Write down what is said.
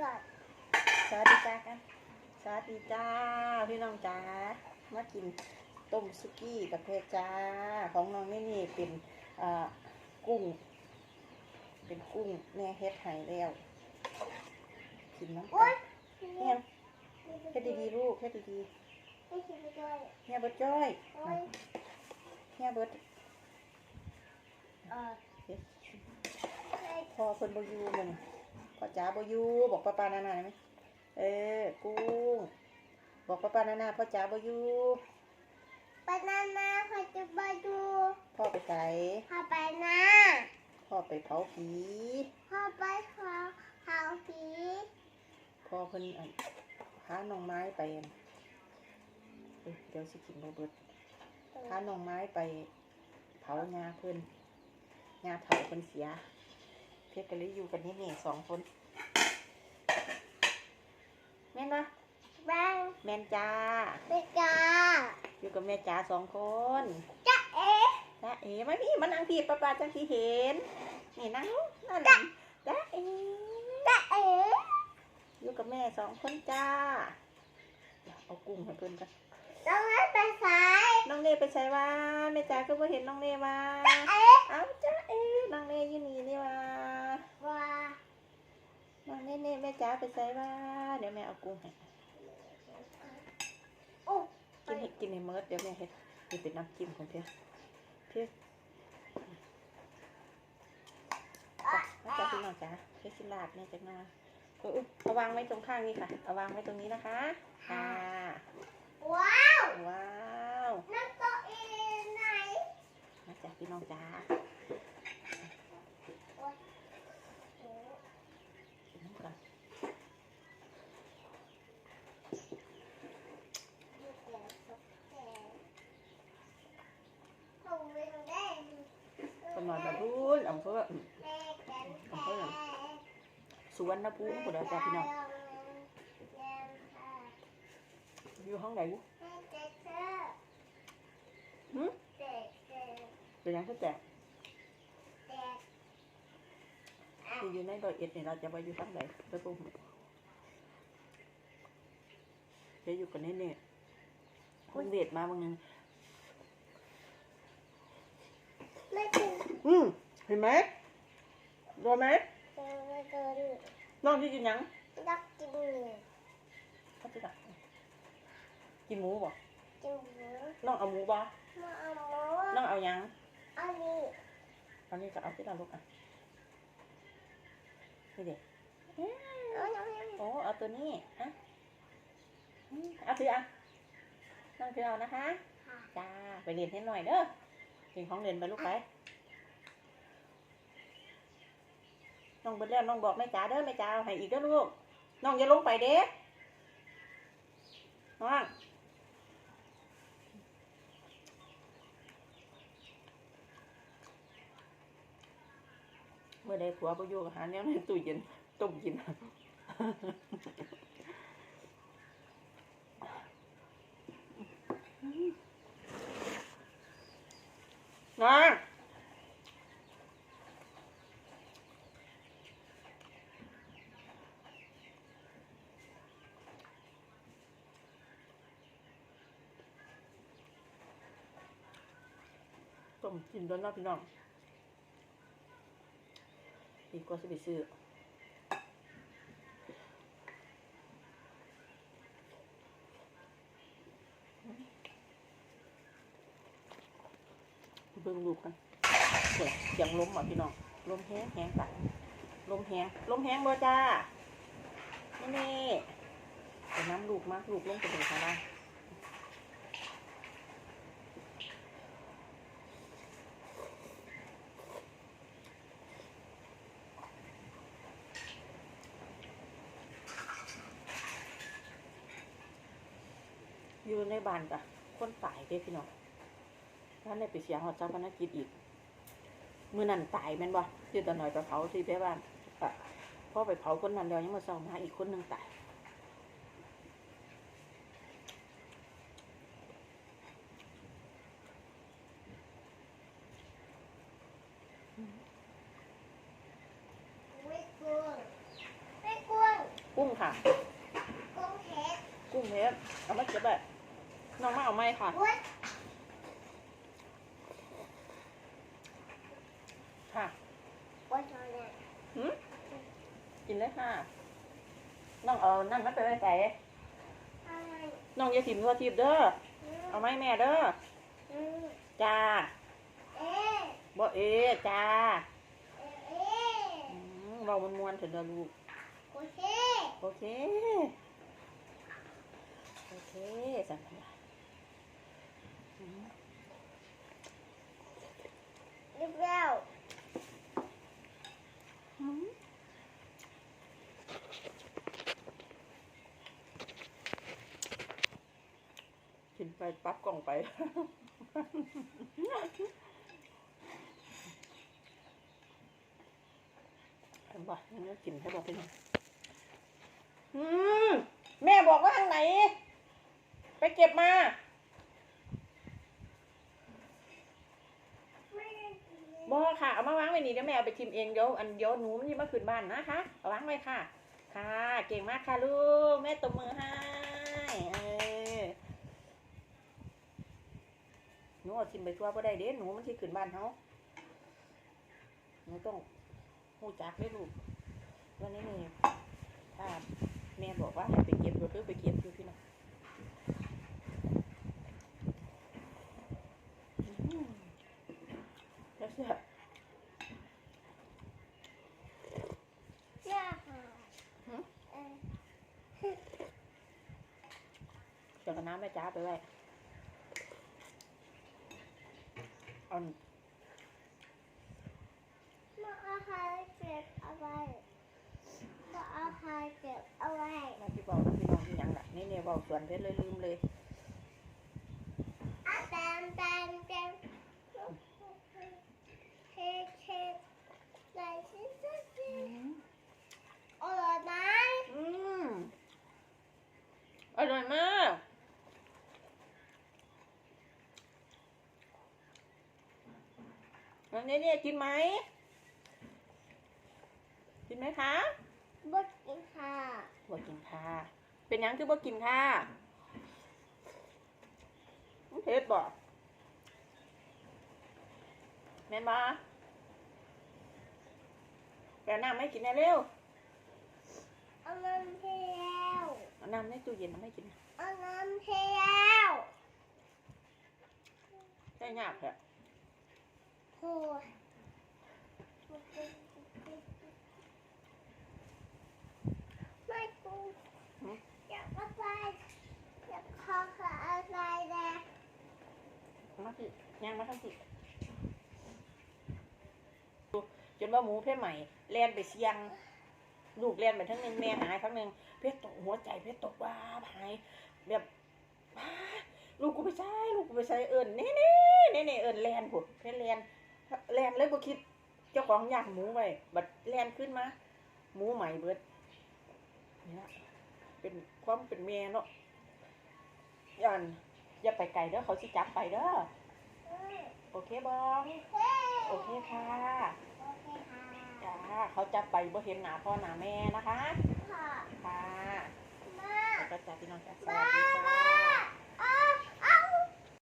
ก่อนสวัสดีจ้ากันสวัสดีจ้าพี่น้องจ้ามากินต้มซุกี้กับเพชรจ้า ของน้องนี่นี่เป็นอ่ากุ้ง เป็นกุ้งแม่เฮ็ดไห้แล้วกินน้ำโอ๊กัยนเนี่ยเฮ็ดดีๆลูกเฮ็ดดีไม่คิดไปด้วยๆเฮียเบิดจ้อยโอ๊ยเฮียเบิดเออเฮ็ดให้พอเพิ่นบ่อยู่มื้อนี้ พ่อจ๋าบ่อยู่บอกป้าปานานาไหมเออกุ้งบอกป้าปานานาพ่อจ๋าบ่อยู่บานาน่าพอจะมาดูพ่อไปไสพาไปนะพ่อไปเผาผีพาไปเขาเขาผีพ่อเพิ่นอั่นพาน้องไม้ไปอั่นเอ้ยเดี๋ยวสิกินบ่เบิดพาน้องไม้ไป เผางาเพิ่นงาเผาเพิ่นเสียเพ ชรก็เลยอยู่กันนี่นี่สองคน แม่นปะบ้างแม่นจ้าไปจ้า อยู่กับแม่จ๋าสองคนจ้าเอ๋จ้าเอ๋มาพี่มานั่งพี่ป้าป้าจังที่เห็น นี่นั่งนั่นน่ะจ้าเอ๋จ้าเอ๋อยู่กับแม่สองคนจ้าเดี๋ยวเอากุ้งให้เพิ่นกันต้องให้ไปสาย น้องเน่ไปใช้ว่าแม่จ๋าก็บ่เห็นน้องเน่มาเอ๋เอาจ้าเอ๋น้องเน่อยู่นี่นี่ว่าว้าน้องเน่เน่แม่จ๋าไปใช้ว่าเดี๋ยวแม่เอากุ้งให้โอ้กินให้กินให้เมิดเดี๋ยวแม่เฮ็ดนี่เป็นน้ำจิ้มของเพียเพียจ้ะมาจ้าพี่น้องจ๋าเพียชิลาดแม่จักหน่อยเอออุ๊ยเอาวางไว้ตรงข้างนี่ค่ะ เอาวางไว้ตรงนี้นะคะ ค่ะ ว้าว ว้าว นั่นโต๊ะเอ๋ไหน มาจ้า พี่น้องจ๋ากินอนเป็นหน่อยแบบรุ่นอำเภออืมสุวรรณภูมิพุ่นเด้อจ้าพี่น้องอยู่ห้องไหนบุหึ เป็นหยังคือแตกที่อยู่ในร้อยเอ็ดนี่เราจะไปอยู่ทางไหนไปปุ๊บจะอยู่กันนี่นี่คุณเวทมาบางนึงไม่ถึงอืมเห็นไหมรอไหมไม่เกินน้องที่กินหยังรักกินหมูเขาจะกินหมูบ่กินหมูน้องเอาหมูบ่มาเอาหมูน้องเอาหยัง อันนี้อันนี้ก็เอาที่เราลูกอะนี่เด็กเอาหนังโอ้เอาตัวนี้ฮะอืมเอาถืออะน้องถือเอานะคะค่ะจ้าไปเรียนให้หน่อยเด้อกินของเรียนไปลูกไปน้องเบิดแล้วน้องบอกแม่จ๋าเด้อแม่จ๋าเอาให้อีกเด้อลูกน้องอย่าลงไปเด้น้อง เมื่อใดผัวไปอยู่กับหาแนวในตู้เย็นต้มกินน้องต้มกินด้วยนะพี่น้องีกว่าจะไปซื้อเบิ่งลูกกันเฮ้ยเสียงล้มอะพี่น้องล้มแห้งแห้งตัดลมแห้งล้มแห้งบ่จ้านี่นี่เดี๋ยวน้ำลูกมาลูกลงไปถึงข้างล่าง อยู่ในบ้านจ้ะคนตายเด้พี่น้องท่านได้ไปเสียหอดเจ้าพนักกิจอีกมือนั่นตายแม่นบ่ที่ตอนหน่อยไปเผาที่แม่บ้านอะพ่อไปเผาคนนั้นเดียวยังมาเศร้ามาอีกคนหนึ่งตายค่ะ กุ้งเทสกุ้งเทสเอามาเก็บแบบ น้องมาเอาไหมค่ะวุ้นค่ะวุ้นตอนนี้หืมกินเลยค่ะ น้องเอานั่นมาไปไว้ใส่อะไรน้องอย่าถิ่มตัวทิพย์เด้อ เอาไหมแม่เด้ออืมจ้าเอ๊ะบ่เอจ้าเอ๊ะเอ๊ะอืมเรามันมวนๆเถอะเด้อลูก โอเค โอเค โอเคสันติอืม เรียบร้อย อืม กินไปปั๊บกล่องไปเห็นปะยังไม่กินให้บอกพี่น้องอืมแม่บอกว่าทางไหน ไปเก็บมาไม่ได้กินเลยบอค่ะ เอามาวางไว้นี่เดี๋ยวแม่เอาไปทิมเองเดี๋ยวอันเดี๋ยวหนูมันจะมาขึ้นบ้านนะคะ เอาวางไว้ค่ะ ค่ะ เก่งมากค่ะลูก แม่ตบมือให้เออ หนูเอาทิมไปทั่วก็ได้เด้หนูมันที่ขึ้นบ้านเขาหนูต้องหูจักได้ลูกวันนี้นี่ถ้าแม่บอกว่าให้ไปเก็บก็คือไปเก็บอยู่พี่น้องอืมแล้วเชื่อยากค่ะหืมเออเดี๋ยวกับน้ำแม่จ้าไปไว้เอันมาเอาใครเก็บเอาไว้มาเอาใครเก็บเอาไว้แม่ที่บอกพี่น้องที่ยังล่ะนี่เนี่ยบอกส่วนเพชรเลยลืมเลยอาแตมแตมแตมเค้กเค้กไหนสิสิสิอร่อยไหม อืมอร่อยมาก อันนี้เนี่ยกินไหม กินไหมคะบดกินค่ะบ่กินค่ะ เป็นหยังคือบ่กินค่ะมันเผ็ดบ่แม่นบ่แปลน้ำให้กินแน่เร็วเอาน้ำเทแล้วเอาน้ำในตู้เย็นเอาไม่กินเอาน้ำเทแล้วใช่ยากแค่โอ้ย ไม่กูอยากอะไรอยากขอขออะไรแดงมาสิย่างมาทั้งสิจนว่าหมูเพศใหม่แล่นไปเสียง ลูกแล่นไปทั้งหนึงแม่หายทั้งหนึงเพชรตกหัวใจเพชรตกว่าหายแบบลูกกูไปใช้ลูกกูไปใช้เอิญเน่เน่เน่เน่เอิญแลนผุดเพชรแลน แลนเลยบ่คิด เจ้าของย่างหมูไว้บัดแลนขึ้นมา หมูใหม่เบิดเนี่ยเป็นความเป็นแม่เนาะย่านอย่าไปไกลเด้อเขาสิจับไปเด้อโอเคบอโอเคค่ะโอเคค่ะจ้าเขาจะไปบ่เห็นหน้าพ่อหน้าแม่นะคะ ค่ะค่ะมาแล้วก็จ้าพี่น้องจ้าสวัสดีค่ะ